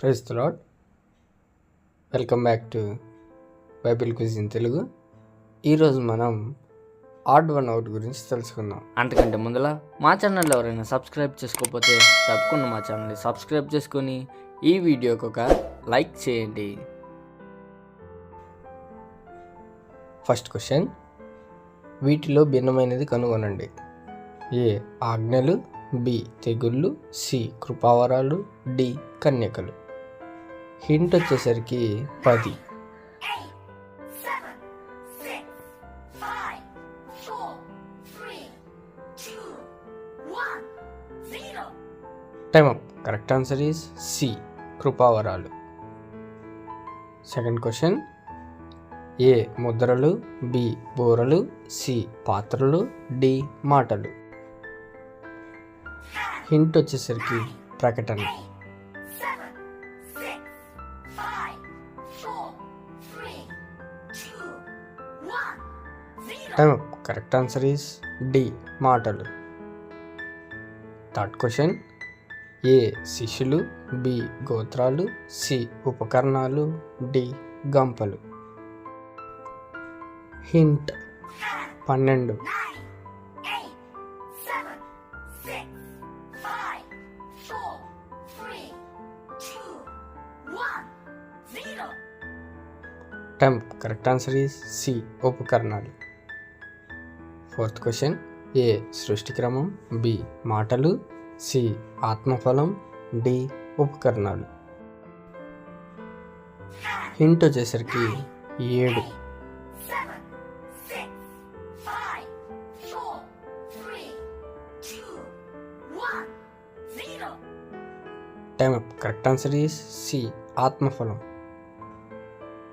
Praise Lord welcome back to Bible quiz in Telugu. ఈరోజు మనం odd one out గురించి తెలుసుకుందాం. అంతకంటే ముందల మా ఛానల్ ఎవరైనా సబ్స్క్రైబ్ చేసుకోకపోతే తప్పకుండా మా ఛానల్ని సబ్స్క్రైబ్ చేసుకొని ఈ వీడియోకి ఒక లైక్ చేయండి. ఫస్ట్ క్వశ్చన్ వీటిలో భిన్నమైనది కనుగొనండి. ఏ ఆజ్ఞలు బి తెగుళ్ళు సి కృపావరాలు డి కన్యకలు. హింట్ వచ్చేసరికి పది. Time up correct answer is C కృపావరాలు. Second question A ముద్రలు. బి బోరలు. సి పాత్రలు. డి మాటలు. హింట్ వచ్చేసరికి ప్రకటన up correct answer is D మాటలు. థర్డ్ క్వశ్చన్ ఏ శిష్యులు. బి గోత్రాలు. సి ఉపకరణాలు. డి గంపలు. హింట్ పన్నెండు. Temp correct answer is C ఉపకరణాలు. ఫోర్త్ క్వశ్చన్ ఏ సృష్టి క్రమం బి మాటలు సి ఆత్మఫలం డి ఉపకరణాలు. హింట్ వచ్చేసరికి ఏడు. Time up correct answer is C ఆత్మఫలం.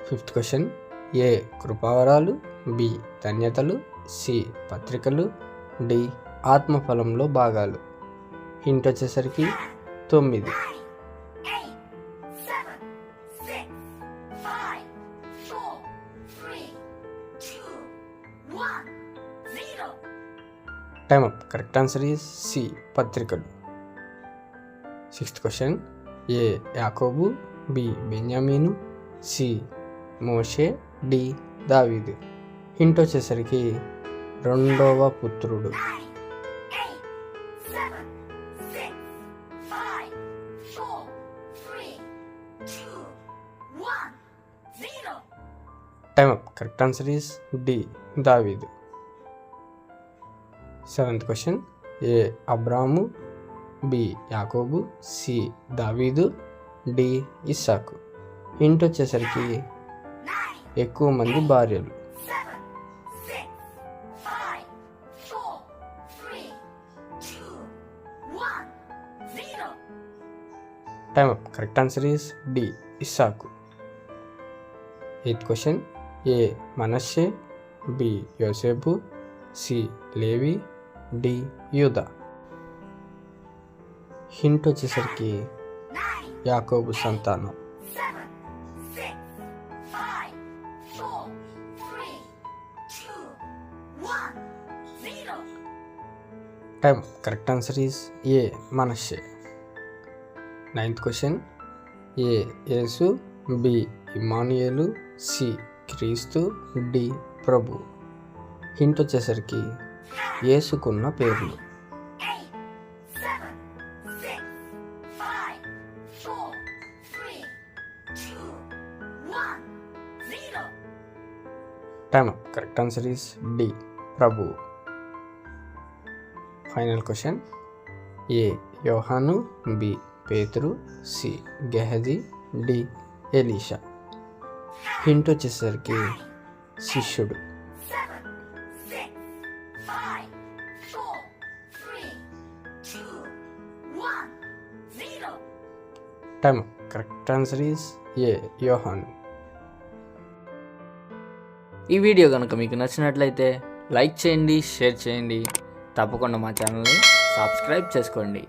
Fifth question. ఏ కృపావరాలు బి ధన్యతలు సి పత్రికలు డి ఆత్మఫలంలో భాగాలు. హింట్ వచ్చేసరికి తొమ్మిది. Time up correct answer is C పత్రికలు. సిక్స్త్ క్వశ్చన్ ఏ యాకోబు బి బెన్యామీను సి మోషే డి దావీదు. హింట్ వచ్చేసరికి రెండవ పుత్రుడు. Time up correct answer is D దావీదు సెవెంత్ క్వశ్చన్ ఏ అబ్రాము బి యాకోబు సి దావీదు డి ఇస్సాకు హింట్ వచ్చేసరికి ఎక్కువ మంది భార్యలు. Time up correct answer is D Isaac eighth question A మనస్సే బి యోసేపు సి లేవి డి యూద హింట్ వచ్చేసరికి యాకోబు సంతానం. Time correct answer is A Manasseh. Ninth question. ఏ యేసు బి ఇమానుయేలు సి క్రీస్తు డి ప్రభు. హింట్ వచ్చేసరికి ఏసుకున్న పేర్లు. Time correct answer is D Prabhu. Final question. ఏ. యోహాను బి. పేతురు సి. గెహజీ డి. ఎలీషా. హింట్ వచ్చేసరికి శిష్యుడు. Time. Correct answer is A. యోహాను. ఈ వీడియో కనుక మీకు నచ్చినట్లయితే లైక్ చేయండి షేర్ చేయండి. తప్పకుండా మా ఛానల్ని సబ్స్క్రైబ్ చేసుకోండి.